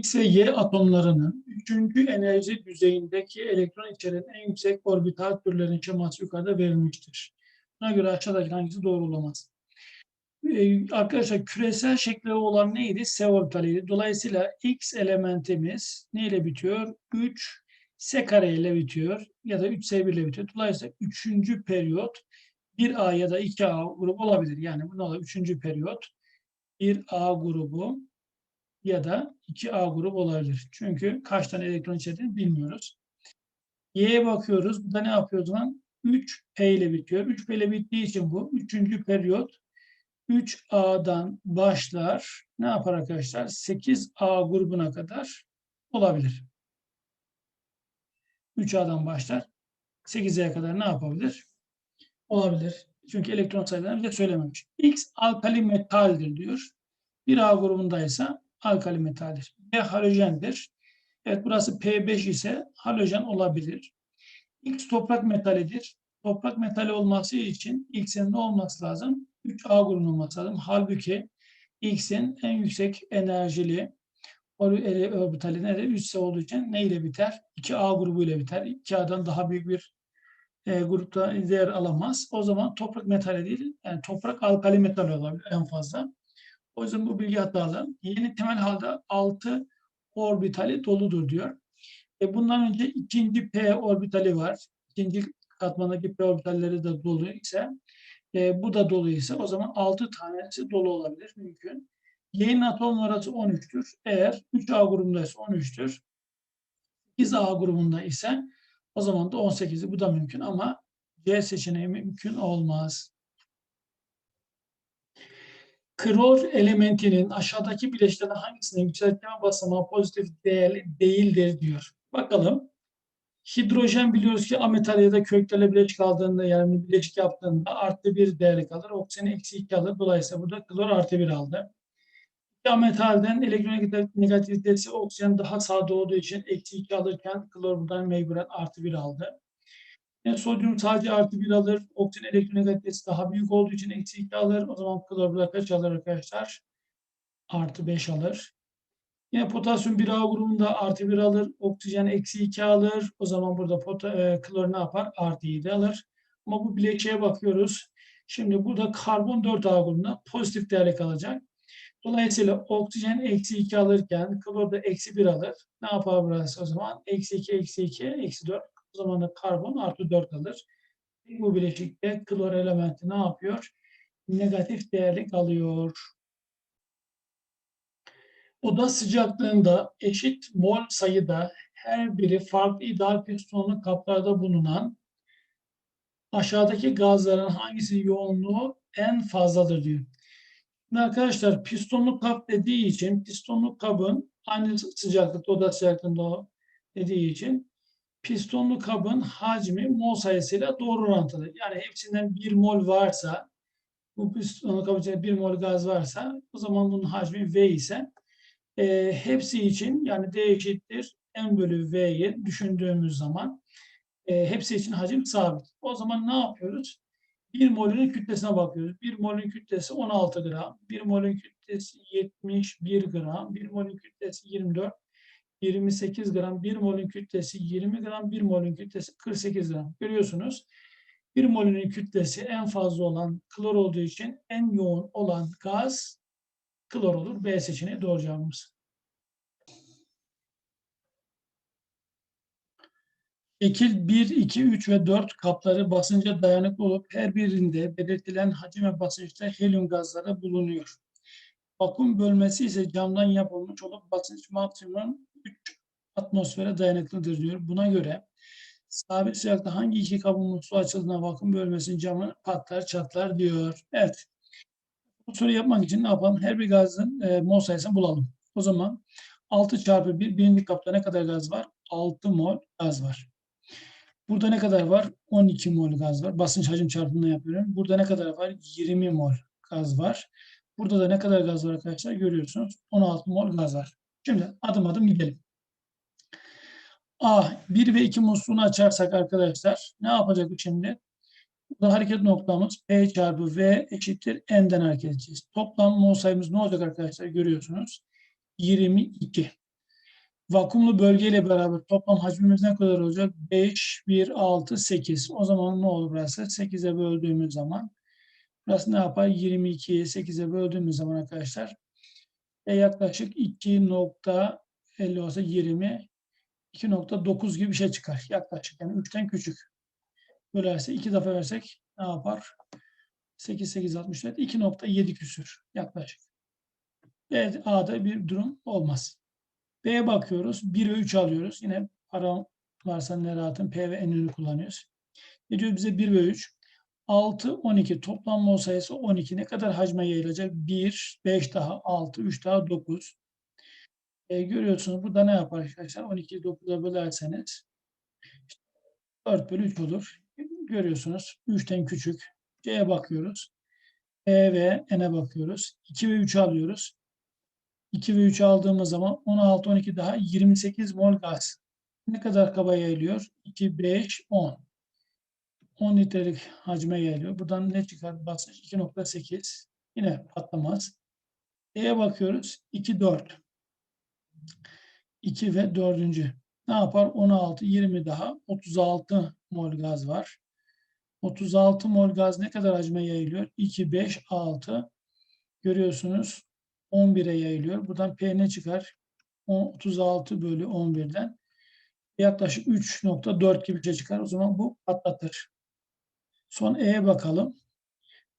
X ve Y atomlarının üçüncü enerji düzeyindeki elektron içeren en yüksek orbital türlerin şeması yukarıda verilmiştir. Buna göre aşağıdaki hangisi doğru olamaz? Ee, arkadaşlar küresel şekli olan neydi? S orbitaliydi. Dolayısıyla X elementimiz neyle bitiyor? 3 S kare ile bitiyor ya da 3S1 ile bitiyor. Dolayısıyla üçüncü periyot 1A ya da 2A grubu olabilir. Yani bu ne olur? Üçüncü periyot 1A grubu ya da 2A grubu olabilir. Çünkü kaç tane elektron içerdiğini bilmiyoruz. Y'ye bakıyoruz. Bu da ne yapıyor o zaman? 3P ile bitiyor. 3P ile bittiği için bu üçüncü periyot 3A'dan başlar. Ne yapar arkadaşlar? 8A grubuna kadar olabilir. 3A'dan başlar. 8A'ya kadar ne yapabilir? Olabilir. Çünkü elektron sayılarını bize söylememiş. X alkali metaldir diyor. Bir A grubundaysa alkali metaldir. B halojendir. Evet burası P5 ise halojen olabilir. X toprak metalidir. Toprak metali olması için X'in ne olması lazım? 3A grubunun olması lazım. Halbuki X'in en yüksek enerjili or- orbitali nedir? 3 olduğu için ne ile biter? 2A grubu ile biter. 2A'dan daha büyük bir e, grupta değer alamaz. O zaman toprak metali değil, yani toprak alkali metal olabilir en fazla. O yüzden bu bilgi hatalı. Yeni temel halde 6 orbitali doludur diyor. E bundan önce ikinci P orbitali var. İkinci katmandaki P orbitalleri de dolu ise e, bu da dolu ise o zaman 6 tanesi dolu olabilir mümkün. Y'nin atom numarası 13'tür. Eğer 3A grubundaysa 13'tür. 8A grubunda ise o zaman da 18'i bu da mümkün ama C seçeneği mümkün olmaz. Klor elementinin aşağıdaki bileşiklerden hangisinin yükseltme basamağı pozitif değerli değildir diyor. Bakalım. Hidrojen biliyoruz ki ametal ya da köklerle bileşik aldığında yani bileşik yaptığında artı bir değerli kalır. Oksijen eksi iki alır. Dolayısıyla burada klor artı bir aldı. Ametalden elektronik negativitesi oksijen daha sağda olduğu için eksi 2 alırken klor buradan mecburen artı 1 aldı. Yani sodyum sadece artı 1 alır. Oksijen elektronegativitesi daha büyük olduğu için eksi 2 alır. O zaman klor burada kaç alır arkadaşlar? Artı 5 alır. Yine potasyum 1A grubunda artı 1 alır. Oksijen eksi 2 alır. O zaman burada pota, e, klor ne yapar? Artı 7 alır. Ama bu bileşiğe bakıyoruz. Şimdi burada karbon 4A grubunda pozitif değerli kalacak. Dolayısıyla oksijen eksi 2 alırken klor da eksi 1 alır. Ne yapar burası o zaman? Eksi 2, eksi 2, eksi 4. O zaman da karbon artı 4 alır. Bu bileşikte klor elementi ne yapıyor? Negatif değerlik alıyor. Oda sıcaklığında eşit mol sayıda her biri farklı ideal pistonlu kaplarda bulunan aşağıdaki gazların hangisinin yoğunluğu en fazladır diyor. Arkadaşlar pistonlu kap dediği için pistonlu kabın aynı sıcaklıkta oda sıcaklığında dediği için pistonlu kabın hacmi mol sayısıyla doğru orantılı. Yani hepsinden bir mol varsa bu pistonlu kabın içinde bir mol gaz varsa o zaman bunun hacmi V ise e, hepsi için yani D eşittir M bölü V'yi düşündüğümüz zaman e, hepsi için hacim sabit. O zaman ne yapıyoruz? 1 molünün kütlesine bakıyoruz. 1 molün kütlesi 16 gram, 1 molün kütlesi 71 gram, 1 molün kütlesi 24, 28 gram, 1 molün kütlesi 20 gram, 1 molün kütlesi 48 gram. Görüyorsunuz. 1 molünün kütlesi en fazla olan klor olduğu için en yoğun olan gaz klor olur. B seçeneği doğru cevabımız. Şekil 1, 2, 3 ve 4 kapları basınca dayanıklı olup her birinde belirtilen hacim ve basınçta helyum gazları bulunuyor. Vakum bölmesi ise camdan yapılmış olup basınç maksimum 3 atmosfere dayanıklıdır diyor. Buna göre sabit sıcakta hangi iki kabın musluğu açıldığında vakum bölmesinin camı patlar çatlar diyor. Evet. Bu soruyu yapmak için ne yapalım? Her bir gazın e, mol sayısını bulalım. O zaman 6 çarpı 1 birinci kapta ne kadar gaz var? 6 mol gaz var. Burada ne kadar var? 12 mol gaz var. Basınç hacim çarpımını yapıyorum. Burada ne kadar var? 20 mol gaz var. Burada da ne kadar gaz var arkadaşlar? Görüyorsunuz. 16 mol gaz var. Şimdi adım adım gidelim. A, 1 ve 2 musluğunu açarsak arkadaşlar ne yapacak şimdi? Burada hareket noktamız P çarpı V eşittir N'den hareket edeceğiz. Toplam mol sayımız ne olacak arkadaşlar? Görüyorsunuz. 22. Vakumlu bölgeyle beraber toplam hacmimiz ne kadar olacak? 5, 1, 6, 8. O zaman ne olur burası? 8'e böldüğümüz zaman burası ne yapar? 22'yi 8'e böldüğümüz zaman arkadaşlar e, yaklaşık 2.50 olsa 20 2.9 gibi bir şey çıkar. Yaklaşık yani 3'ten küçük. Bölerse 2 defa versek ne yapar? 8, 8, 64, 2.7 küsür yaklaşık. B, A'da bir durum olmaz. B'ye bakıyoruz. 1 ve 3 alıyoruz. Yine para varsa ne rahatın P ve N'ini kullanıyoruz. Ne diyor bize 1 ve 3? 6, 12 toplam mol sayısı 12. Ne kadar hacme yayılacak? 1, 5 daha 6, 3 daha 9. E, görüyorsunuz burada ne yapar arkadaşlar? 12'yi 9'a bölerseniz 4 bölü 3 olur. Görüyorsunuz 3'ten küçük. C'ye bakıyoruz. E ve N'e bakıyoruz. 2 ve 3 alıyoruz. 2 ve 3 aldığımız zaman 16, 12 daha 28 mol gaz. Ne kadar kaba yayılıyor? 2, 5, 10. 10 litrelik hacme yayılıyor. Buradan ne çıkar? Basınç 2.8. Yine patlamaz. E'ye bakıyoruz. 2, 4. 2 ve 4. Ne yapar? 16, 20 daha 36 mol gaz var. 36 mol gaz ne kadar hacme yayılıyor? 2, 5, 6. Görüyorsunuz 11'e yayılıyor. Buradan P ne çıkar? 36 bölü 11'den yaklaşık 3.4 gibi bir şey çıkar. O zaman bu patlatır. Son E'ye bakalım.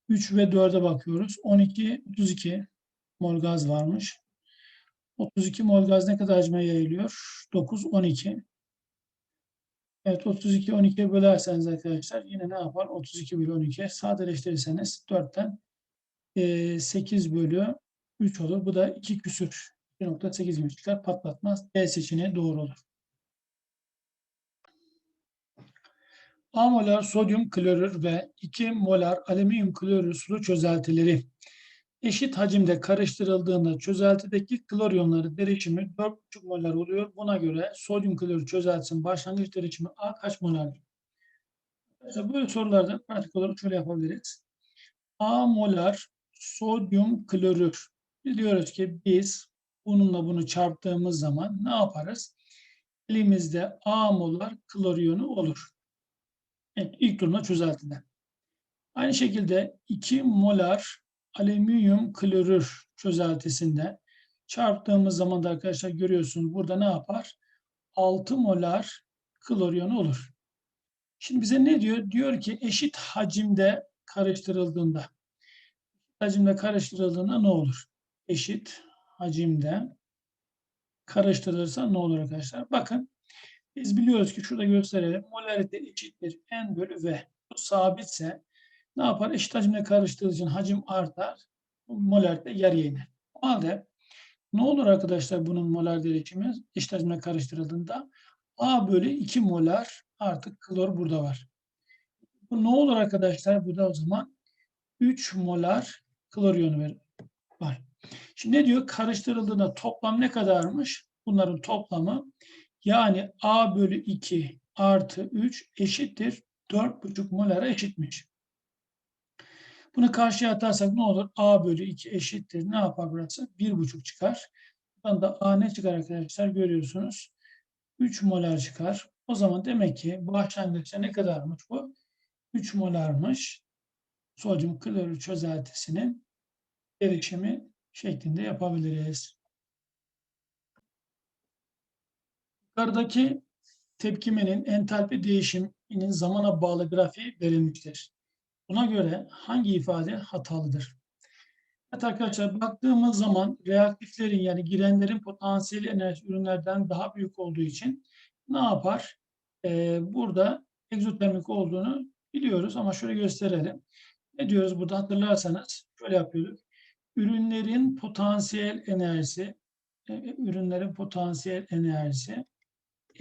3 ve 4'e bakıyoruz. 12, 32 mol gaz varmış. 32 mol gaz ne kadar hacme yayılıyor? 9, 12. Evet 32, 12'ye bölerseniz arkadaşlar yine ne yapar? 32 bölü 12. Sadeleştirirseniz 4'ten 8 bölü 3 olur. Bu da 2 küsür. 2.8 gibi çıkar. Patlatmaz. D seçeneği doğru olur. A molar sodyum klorür ve 2 molar alüminyum klorür sulu çözeltileri eşit hacimde karıştırıldığında çözeltideki klor iyonları derişimi 4,5 molar oluyor. Buna göre sodyum klorür çözeltisinin başlangıç derişimi A kaç molardır? Mesela böyle sorularda pratik olarak şöyle yapabiliriz. A molar sodyum klorür. Biliyoruz ki biz bununla bunu çarptığımız zaman ne yaparız? Elimizde A molar klor iyonu olur. Evet, ilk durumda çözeltide. Aynı şekilde 2 molar alüminyum klorür çözeltisinde çarptığımız zaman da arkadaşlar görüyorsunuz burada ne yapar? 6 molar klor iyonu olur. Şimdi bize ne diyor? Diyor ki eşit hacimde karıştırıldığında hacimde karıştırıldığında ne olur? Eşit hacimde karıştırılırsa ne olur arkadaşlar? Bakın biz biliyoruz ki şurada gösterelim. Molarite eşittir n bölü v. Bu sabitse ne yapar? Eşit hacimle karıştığı için hacim artar. Molarite yarıya iner. O halde ne olur arkadaşlar bunun molar dereceğimi eşit hacimle karıştırıldığında A bölü 2 molar artık klor burada var. Bu ne olur arkadaşlar? Bu da o zaman 3 molar klor iyonu var. Şimdi ne diyor? Karıştırıldığında toplam ne kadarmış? Bunların toplamı yani A bölü 2 artı 3 eşittir 4,5 molara eşitmiş. Bunu karşıya atarsak ne olur? A bölü 2 eşittir. Ne yapar burası? 1,5 çıkar. Buradan da A ne çıkar arkadaşlar? Görüyorsunuz. 3 molar çıkar. O zaman demek ki başlangıçta ne kadarmış bu? 3 molarmış. Sodyum klorür çözeltisinin erişimi şeklinde yapabiliriz. Yukarıdaki tepkimenin entalpi değişiminin zamana bağlı grafiği verilmiştir. Buna göre hangi ifade hatalıdır? Evet arkadaşlar baktığımız zaman reaktiflerin yani girenlerin potansiyel enerji ürünlerden daha büyük olduğu için ne yapar? Ee, burada egzotermik olduğunu biliyoruz ama şöyle gösterelim. Ne diyoruz burada hatırlarsanız şöyle yapıyorduk. Ürünlerin potansiyel enerjisi e, ürünlerin potansiyel enerjisi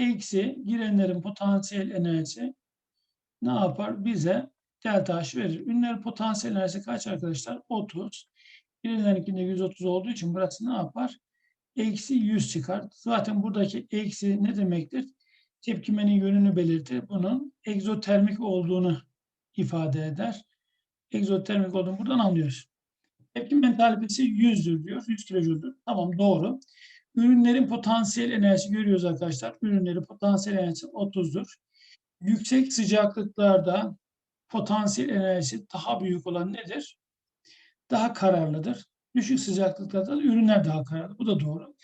eksi girenlerin potansiyel enerjisi ne yapar? Bize delta H verir. Ürünlerin potansiyel enerjisi kaç arkadaşlar? 30. Girenlerinkinde 130 olduğu için burası ne yapar? Eksi 100 çıkar. Zaten buradaki eksi ne demektir? Tepkimenin yönünü belirtir. Bunun egzotermik olduğunu ifade eder. Egzotermik olduğunu buradan anlıyoruz. Tepkimenin talebesi 100'dür diyor. 100 kilojüldür. Tamam doğru. Ürünlerin potansiyel enerjisi görüyoruz arkadaşlar. Ürünlerin potansiyel enerjisi 30'dur. Yüksek sıcaklıklarda potansiyel enerjisi daha büyük olan nedir? Daha kararlıdır. Düşük sıcaklıklarda da ürünler daha kararlı. Bu da doğru.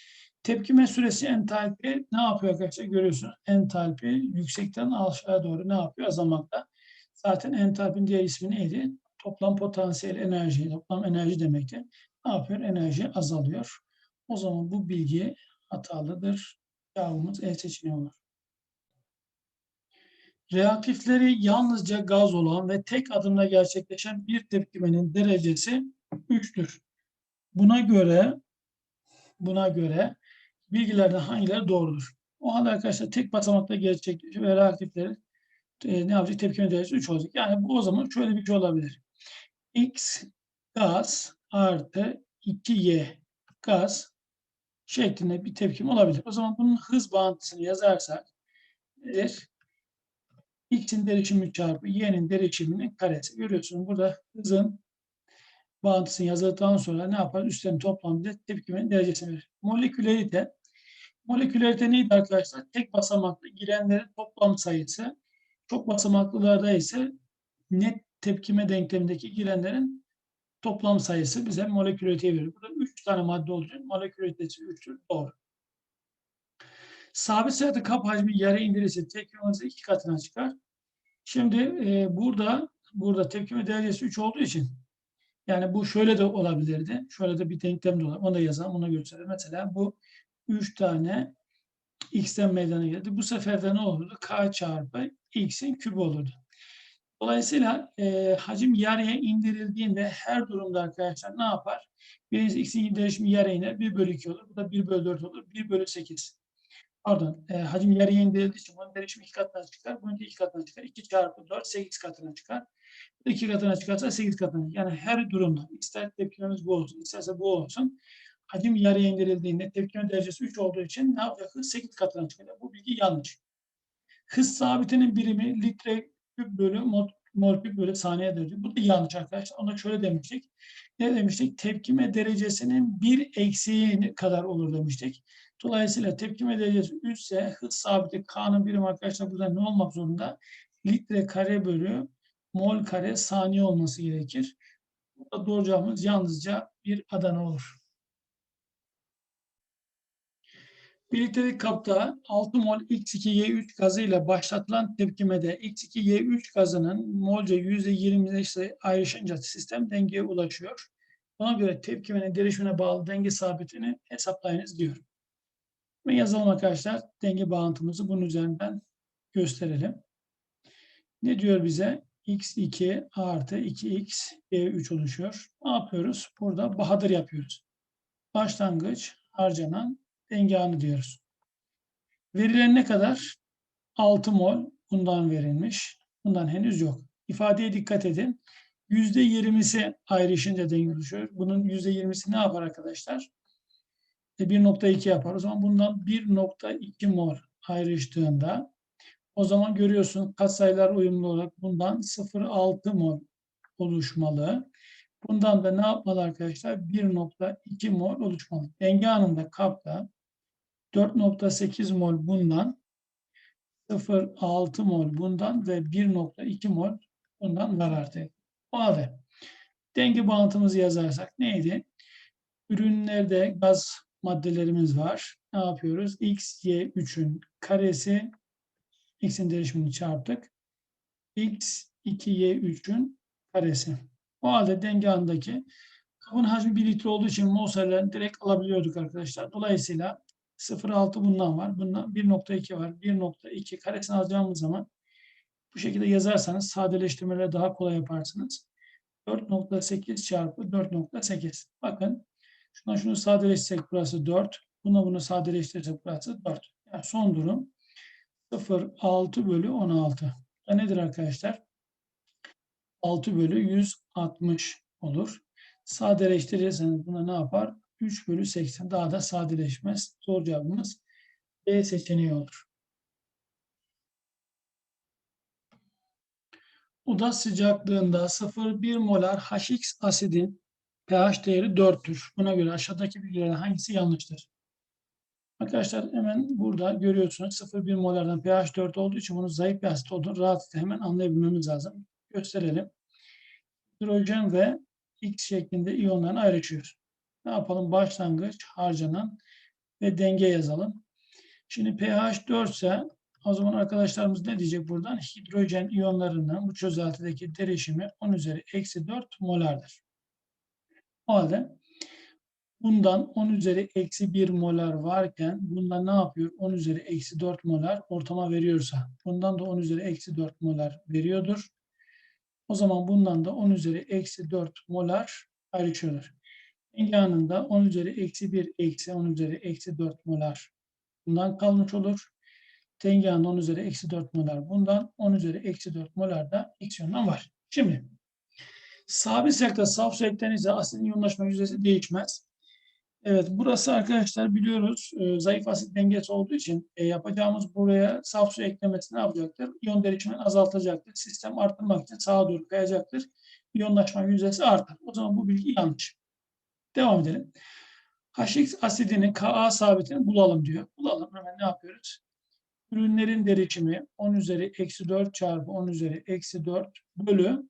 Tepkime süresi entalpi ne yapıyor arkadaşlar? Görüyorsunuz. Entalpi yüksekten aşağıya doğru ne yapıyor? Azalmakta. Zaten entalpinin diğer ismi neydi? Toplam potansiyel enerji, toplam enerji demekti. Ne yapıyor? Enerji azalıyor. O zaman bu bilgi hatalıdır. Cevabımız E seçeneği olur. Reaktifleri yalnızca gaz olan ve tek adımda gerçekleşen bir tepkimenin derecesi 3'tür. Buna göre buna göre bilgilerden hangileri doğrudur? O halde arkadaşlar tek basamakta gerçekleşiyor ve reaktifleri e, ne yapacak? Tepkime derecesi 3 olacak. Yani bu o zaman şöyle bir şey olabilir. X gaz artı 2Y gaz şeklinde bir tepkim olabilir. O zaman bunun hız bağıntısını yazarsak nedir? X'in derişimi çarpı Y'nin derişiminin karesi. Görüyorsunuz burada hızın bağıntısını yazıldıktan sonra ne yapar? Üstlerin toplamı tepkimenin derecesini verir. Molekülerite Molekülerite neydi arkadaşlar? Tek basamaklı girenlerin toplam sayısı. Çok basamaklılarda ise net tepkime denklemindeki girenlerin toplam sayısı bize moleküleriteyi veriyor. Burada 3 tane madde olduğu için molekülaritesi 3'tür. Doğru. Sabit sayıda kap hacmi yere indirirse tepkime hızı iki katına çıkar. Şimdi e, burada burada tepkime derecesi 3 olduğu için yani bu şöyle de olabilirdi. Şöyle de bir denklem de olabilir. Onu da yazalım, onu gösterelim. Mesela bu 3 tane x'ten meydana geldi. Bu sefer de ne olurdu? k çarpı x'in kübü olurdu. Dolayısıyla e, hacim yarıya indirildiğinde her durumda arkadaşlar ne yapar? Birincisi x'in değişimi yarıya iner. 1 bölü 2 olur. Bu da 1 bölü 4 olur. 1 bölü 8. Pardon. E, hacim yarıya indirildiği için bunun değişimi 2 katına çıkar. Bunun 2 katına çıkar. 2 çarpı 4 8 katına çıkar. 2 katına çıkarsa 8 katına. Yani her durumda ister tepkimemiz bu olsun, isterse bu olsun. Hacim yarıya indirildiğinde tepkime derecesi 3 olduğu için ne yapacak? Hız 8 katına çıkacak. Bu bilgi yanlış. Hız sabitinin birimi litre küp bölü mol, mol küp bölü saniye derece. Bu da yanlış arkadaşlar. Ona şöyle demiştik. Ne demiştik? Tepkime derecesinin bir eksiği kadar olur demiştik. Dolayısıyla tepkime derecesi 3 ise hız sabiti K'nın birimi arkadaşlar burada ne olmak zorunda? Litre kare bölü mol kare saniye olması gerekir. Burada doğru cevabımız yalnızca bir Adana olur. Birliktelik kapta 6 mol X2Y3 gazıyla başlatılan tepkimede X2Y3 gazının molca %25'i ayrışınca sistem dengeye ulaşıyor. Buna göre tepkimenin derişimine bağlı denge sabitini hesaplayınız diyor. Ve yazalım arkadaşlar. Denge bağıntımızı bunun üzerinden gösterelim. Ne diyor bize? x2 artı 2x y3 oluşuyor. Ne yapıyoruz? Burada bahadır yapıyoruz. Başlangıç harcanan denge diyoruz. Verilen ne kadar? 6 mol bundan verilmiş. Bundan henüz yok. İfadeye dikkat edin. %20'si ayrışınca denge oluşuyor. Bunun %20'si ne yapar arkadaşlar? E 1.2 yapar. O zaman bundan 1.2 mol ayrıştığında o zaman görüyorsun katsayılar uyumlu olarak bundan 0.6 mol oluşmalı. Bundan da ne yapmalı arkadaşlar? 1.2 mol oluşmalı. Denge anında kapta 4.8 mol bundan 0.6 mol bundan ve 1.2 mol bundan var artık. O halde denge bağıntımızı yazarsak neydi? Ürünlerde gaz maddelerimiz var. Ne yapıyoruz? X, Y, 3'ün karesi x'in derişimini çarptık. x 2y 3'ün karesi. O halde denge andaki kabın hacmi 1 litre olduğu için mol direkt alabiliyorduk arkadaşlar. Dolayısıyla 0.6 bundan var. Bundan 1.2 var. 1.2 karesini alacağımız zaman bu şekilde yazarsanız sadeleştirmeleri daha kolay yaparsınız. 4.8 çarpı 4.8. Bakın şuna şunu sadeleştirsek burası 4. Buna bunu sadeleştirirsek burası 4. Yani son durum 0, 6 bölü 16. Bu nedir arkadaşlar? 6 bölü 160 olur. Sadeleştirirseniz buna ne yapar? 3 bölü 80. Daha da sadeleşmez. Doğru cevabımız B seçeneği olur. Oda sıcaklığında 0,1 molar HX asidin pH değeri 4'tür. Buna göre aşağıdaki bilgilerden hangisi yanlıştır? Arkadaşlar hemen burada görüyorsunuz 0,1 molardan pH 4 olduğu için bunun zayıf bir asit olduğunu rahatlıkla hemen anlayabilmemiz lazım. Gösterelim. Hidrojen ve X şeklinde iyonlarını ayrışıyor. Ne yapalım? Başlangıç, harcanan ve denge yazalım. Şimdi pH 4 ise o zaman arkadaşlarımız ne diyecek buradan? Hidrojen iyonlarının bu çözeltideki derişimi 10 üzeri eksi 4 molardır. O halde bundan 10 üzeri eksi 1 molar varken bundan ne yapıyor? 10 üzeri eksi 4 molar ortama veriyorsa bundan da 10 üzeri eksi 4 molar veriyordur. O zaman bundan da 10 üzeri eksi 4 molar ayrışıyorlar. Denge anında 10 üzeri eksi 1 eksi 10 üzeri eksi 4 molar bundan kalmış olur. Denge anında 10 üzeri eksi 4 molar bundan 10 üzeri eksi 4 molar da x var. Şimdi sabit sekte saf sekten ise asidin yoğunlaşma yüzdesi değişmez. Evet burası arkadaşlar biliyoruz e, zayıf asit dengesi olduğu için e, yapacağımız buraya saf su eklemesi yapacaktır? İyon derişimini azaltacaktır. Sistem arttırmak için sağa doğru kayacaktır. İyonlaşma yüzdesi artar. O zaman bu bilgi yanlış. Devam edelim. HX asidinin Ka sabitini bulalım diyor. Bulalım. Hemen ne yapıyoruz? Ürünlerin derişimi 10 üzeri eksi 4 çarpı 10 üzeri eksi 4 bölü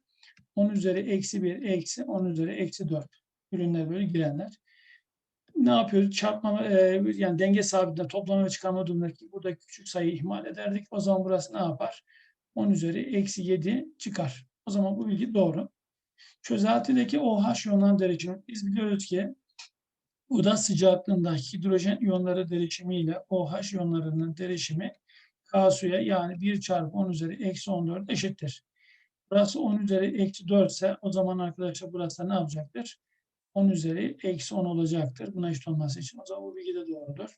10 üzeri eksi 1 eksi 10 üzeri eksi 4. Ürünler böyle girenler. Ne yapıyoruz? Çarpma e, yani denge sabitinde toplama ve çıkarma durumundaki burada küçük sayıyı ihmal ederdik. O zaman burası ne yapar? 10 üzeri eksi 7 çıkar. O zaman bu bilgi doğru. Çözeltideki OH iyonların derişimi biz biliyoruz ki oda sıcaklığında hidrojen iyonları derişimi OH iyonlarının derişimi K suya yani 1 çarpı 10 üzeri eksi 14 eşittir. Burası 10 üzeri eksi 4 ise o zaman arkadaşlar burası ne yapacaktır? 10 üzeri eksi 10 olacaktır. Buna eşit olması için. O zaman bu bilgi de doğrudur.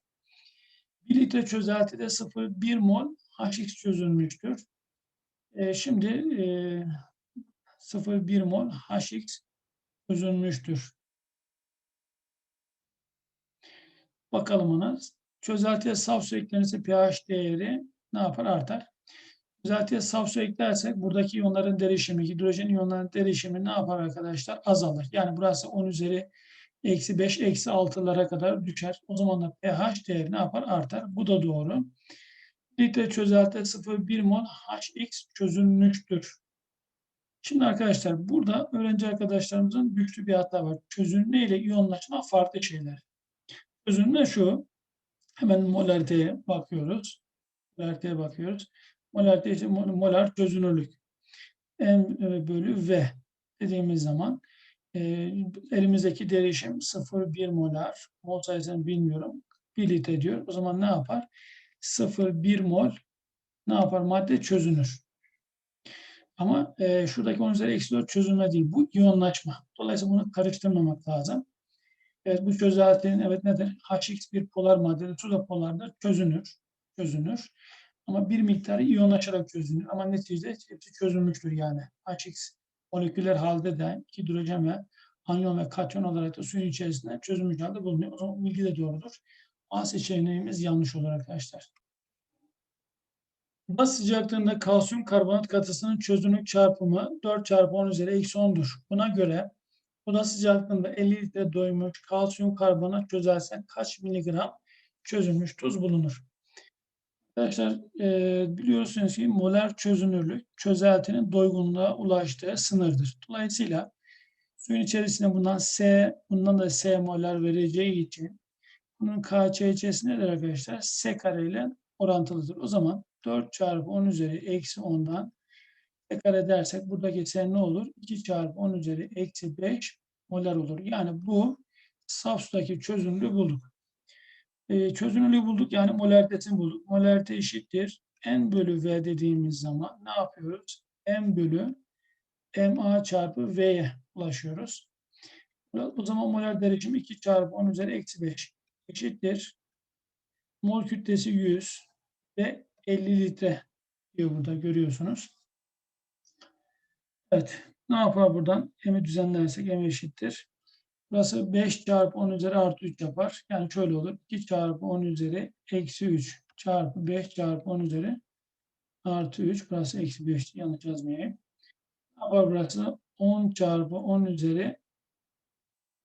1 litre çözeltide 0,1 mol HX çözülmüştür. E, şimdi e, 0,1 mol HX çözülmüştür. Bakalım ona. Çözeltiye saf su eklenirse pH değeri ne yapar? Artar. Çözeltiye saf su eklersek buradaki iyonların derişimi, hidrojen iyonların derişimi ne yapar arkadaşlar? Azalır. Yani burası 10 üzeri eksi 5, eksi 6'lara kadar düşer. O zaman da pH değeri ne yapar? Artar. Bu da doğru. Litre çözelti 0,1 mol HX çözülmüştür. Şimdi arkadaşlar burada öğrenci arkadaşlarımızın güçlü bir hata var. Çözünme ile iyonlaşma farklı şeyler. Çözünme şu. Hemen molariteye bakıyoruz. Molariteye bakıyoruz. İçin molar çözünürlük. M bölü V dediğimiz zaman e, elimizdeki derişim 0,1 molar. Mol sayısını bilmiyorum. 1 litre diyor. O zaman ne yapar? 0,1 mol ne yapar? Madde çözünür. Ama e, şuradaki 10 üzeri eksi 4 çözülme değil. Bu iyonlaşma. Dolayısıyla bunu karıştırmamak lazım. Evet bu çözeltinin evet nedir? HX bir polar maddedir. Su da polardır. Çözünür. Çözünür. Ama bir miktarı iyonlaşarak çözünür. Ama neticede hepsi çözülmüştür yani. HX moleküler halde de hidrojen ve anyon ve katyon olarak da suyun içerisinde çözülmüş halde bulunuyor. O zaman bilgi de doğrudur. A seçeneğimiz yanlış olur arkadaşlar. Oda sıcaklığında kalsiyum karbonat katısının çözünürlük çarpımı 4 çarpı 10 üzeri eksi 10'dur. Buna göre oda sıcaklığında 50 litre doymuş kalsiyum karbonat çözersen kaç miligram çözülmüş tuz bulunur? Arkadaşlar e, biliyorsunuz ki molar çözünürlük çözeltinin doygunluğa ulaştığı sınırdır. Dolayısıyla suyun içerisine bundan S, bundan da S molar vereceği için bunun KÇÇ'si nedir arkadaşlar? S kare ile orantılıdır. O zaman 4 çarpı 10 üzeri eksi 10'dan S kare dersek buradaki S ne olur? 2 çarpı 10 üzeri eksi 5 molar olur. Yani bu saf sudaki çözünürlüğü bulduk. E, çözünürlüğü bulduk yani molaritesini bulduk. Molarite eşittir. N bölü V dediğimiz zaman ne yapıyoruz? M bölü MA çarpı V'ye ulaşıyoruz. O zaman molar derişim 2 çarpı 10 üzeri eksi 5 eşittir. Mol kütlesi 100 ve 50 litre diyor burada görüyorsunuz. Evet. Ne yapar buradan? M'i düzenlersek M eşittir. Burası 5 çarpı 10 üzeri artı 3 yapar. Yani şöyle olur. 2 çarpı 10 üzeri eksi 3 çarpı 5 çarpı 10 üzeri artı 3. Burası eksi 5. Yanlış yazmayayım. Ne yapar burası? 10 çarpı 10 üzeri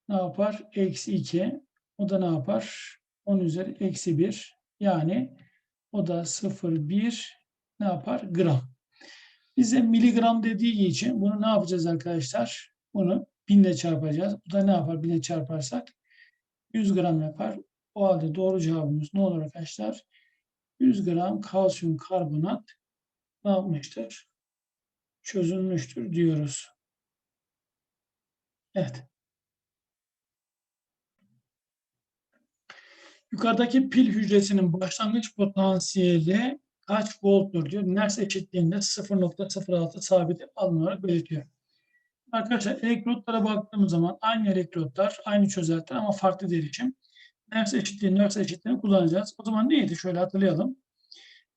ne yapar? Eksi 2. O da ne yapar? 10 üzeri eksi 1. Yani o da 0,1 ne yapar? Gram. Bize miligram dediği için bunu ne yapacağız arkadaşlar? Bunu binle çarpacağız. Bu da ne yapar? Binle çarparsak 100 gram yapar. O halde doğru cevabımız ne olur arkadaşlar? 100 gram kalsiyum karbonat ne yapmıştır? Çözülmüştür diyoruz. Evet. Yukarıdaki pil hücresinin başlangıç potansiyeli kaç volttur diyor. Ners eşitliğinde 0.06 sabit alınarak belirtiyor. Arkadaşlar elektrotlara baktığımız zaman aynı elektrotlar, aynı çözeltiler ama farklı derişim. Ners eşitliği, ners eşitliğini kullanacağız. O zaman neydi? Şöyle hatırlayalım.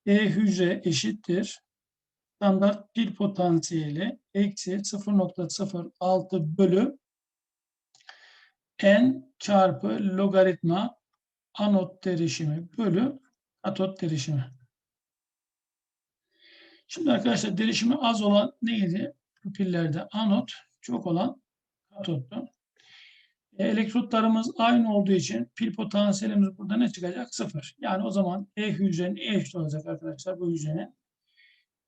E hücre eşittir. Standart pil potansiyeli eksi 0.06 bölü n çarpı logaritma anot derişimi bölü katot derişimi. Şimdi arkadaşlar derişimi az olan neydi? Bu pillerde anot, çok olan katottu. E, elektrotlarımız aynı olduğu için pil potansiyelimiz burada ne çıkacak? Sıfır. Yani o zaman E hücrenin E eşit olacak arkadaşlar bu hücrenin.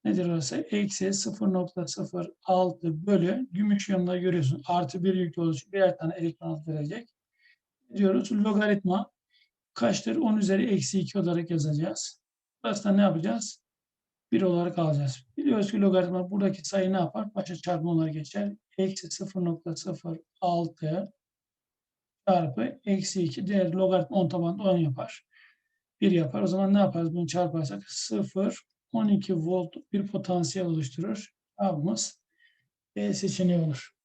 Nedir orası? Eksi 0.06 bölü gümüş yanında görüyorsun. Artı bir yüklü olduğu için birer tane elektron verecek. Diyoruz logaritma kaçtır? 10 üzeri eksi 2 olarak yazacağız. Burası ne yapacağız? 1 olarak alacağız. Biliyoruz ki logaritma buradaki sayı ne yapar? Başa çarpma olarak geçer. Eksi 0.06 çarpı eksi 2 diğer logaritma 10 tabanında 10 yapar. 1 yapar. O zaman ne yaparız? Bunu çarparsak 0 12 volt bir potansiyel oluşturur. Cevabımız B seçeneği olur.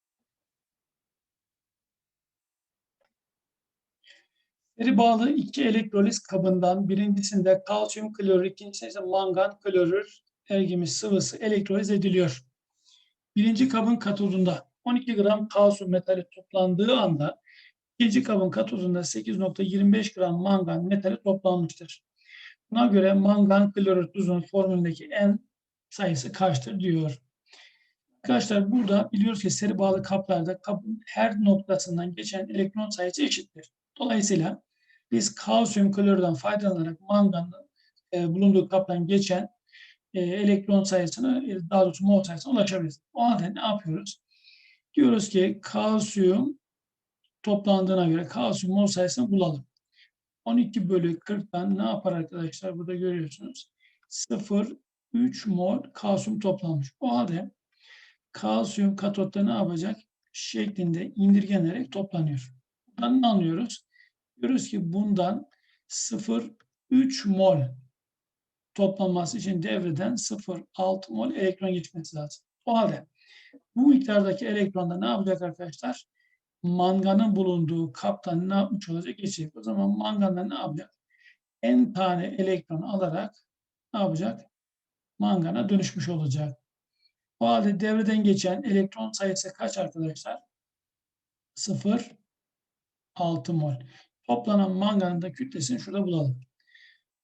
Seri bağlı iki elektroliz kabından birincisinde kalsiyum klorür, ikincisinde ise mangan klorür ergimiz sıvısı elektroliz ediliyor. Birinci kabın katodunda 12 gram kalsiyum metali toplandığı anda ikinci kabın katodunda 8.25 gram mangan metali toplanmıştır. Buna göre mangan klorür tuzun formülündeki en sayısı kaçtır diyor. Arkadaşlar burada biliyoruz ki seri bağlı kaplarda kabın her noktasından geçen elektron sayısı eşittir. Dolayısıyla biz kalsiyum klorürden faydalanarak manganın e, bulunduğu kaptan geçen e, elektron sayısını, e, daha doğrusu mol sayısına ulaşabiliriz. O halde ne yapıyoruz? Diyoruz ki kalsiyum toplandığına göre kalsiyum mol sayısını bulalım. 12 bölü 40'tan ne yapar arkadaşlar? Burada görüyorsunuz. 0,3 mol kalsiyum toplanmış. O halde kalsiyum katotta ne yapacak? Şeklinde indirgenerek toplanıyor. Buradan ne anlıyoruz? Diyoruz ki bundan 0,3 mol toplanması için devreden 0,6 mol elektron geçmesi lazım. O halde bu miktardaki elektronda ne yapacak arkadaşlar? Manganın bulunduğu kaptan ne yapmış olacak? Geçecek. O zaman manganda ne yapacak? En tane elektron alarak ne yapacak? Mangana dönüşmüş olacak. O halde devreden geçen elektron sayısı kaç arkadaşlar? 0, 6 mol. Toplanan manganın da kütlesini şurada bulalım.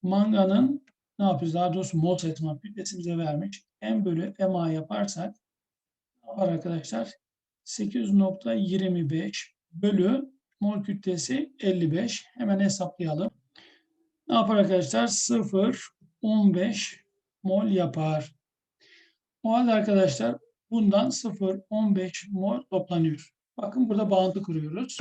Manganın ne yapıyoruz? Daha doğrusu mol sayısını kütlesimize vermiş. M bölü MA yaparsak ne yapar arkadaşlar? 8.25 bölü mol kütlesi 55. Hemen hesaplayalım. Ne yapar arkadaşlar? 0.15 mol yapar. O halde arkadaşlar bundan 0.15 mol toplanıyor. Bakın burada bağıntı kuruyoruz.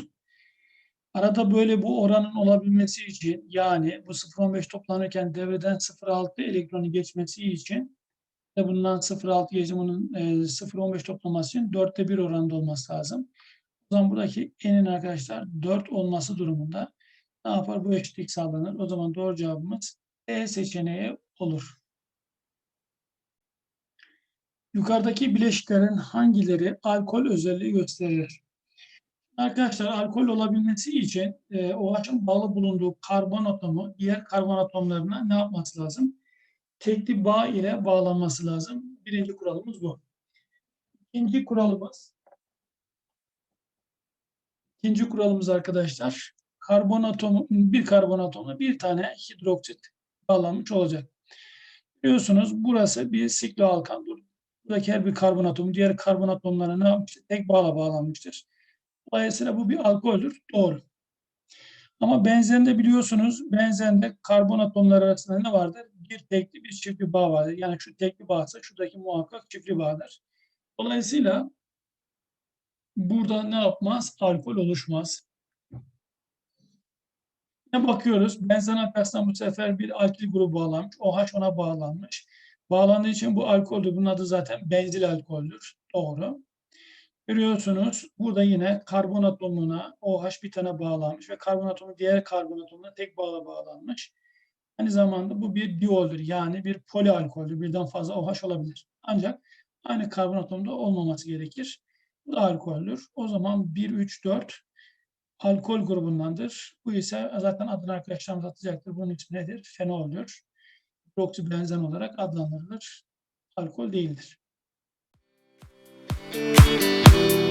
Arada böyle bu oranın olabilmesi için yani bu 0.15 toplanırken devreden 0.6 elektronu geçmesi için ve bundan 0.6 geçim bunun 0.15 toplaması için 4'te 1 oranda olması lazım. O zaman buradaki n'in arkadaşlar 4 olması durumunda ne yapar? Bu eşitlik sağlanır. O zaman doğru cevabımız E seçeneği olur. Yukarıdaki bileşiklerin hangileri alkol özelliği gösterir? Arkadaşlar alkol olabilmesi için e, OH'ın bağlı bulunduğu karbon atomu diğer karbon atomlarına ne yapması lazım? Tekli bağ ile bağlanması lazım. Birinci kuralımız bu. İkinci kuralımız ikinci kuralımız arkadaşlar karbon atomu bir karbon atomu bir tane hidroksit bağlanmış olacak. Biliyorsunuz burası bir sikloalkan. Buradaki her bir karbon atomu diğer karbon atomlarına? Tek bağla bağlanmıştır. Dolayısıyla bu bir alkoldür. Doğru. Ama benzende biliyorsunuz benzende karbon atomları arasında ne vardır? Bir tekli bir çiftli bağ vardır. Yani şu tekli bağsa şuradaki muhakkak çiftli bağdır. Dolayısıyla burada ne yapmaz? Alkol oluşmaz. Ne bakıyoruz? Benzen arkasından bu sefer bir alkil grubu bağlanmış. OH ona bağlanmış. Bağlandığı için bu alkoldür. Bunun adı zaten benzil alkoldür. Doğru. Görüyorsunuz burada yine karbon atomuna OH bir tane bağlanmış ve karbon atomu diğer karbon atomuna tek bağla bağlanmış. Aynı zamanda bu bir dioldür yani bir polialkoldür. Birden fazla OH olabilir. Ancak aynı karbon atomda olmaması gerekir. Bu da alkoldür. O zaman 1, 3, 4 alkol grubundandır. Bu ise zaten adını arkadaşlarımız atacaktır. Bunun ismi nedir? Fenoldür. Hidroksibenzen olarak adlandırılır. Alkol değildir. Música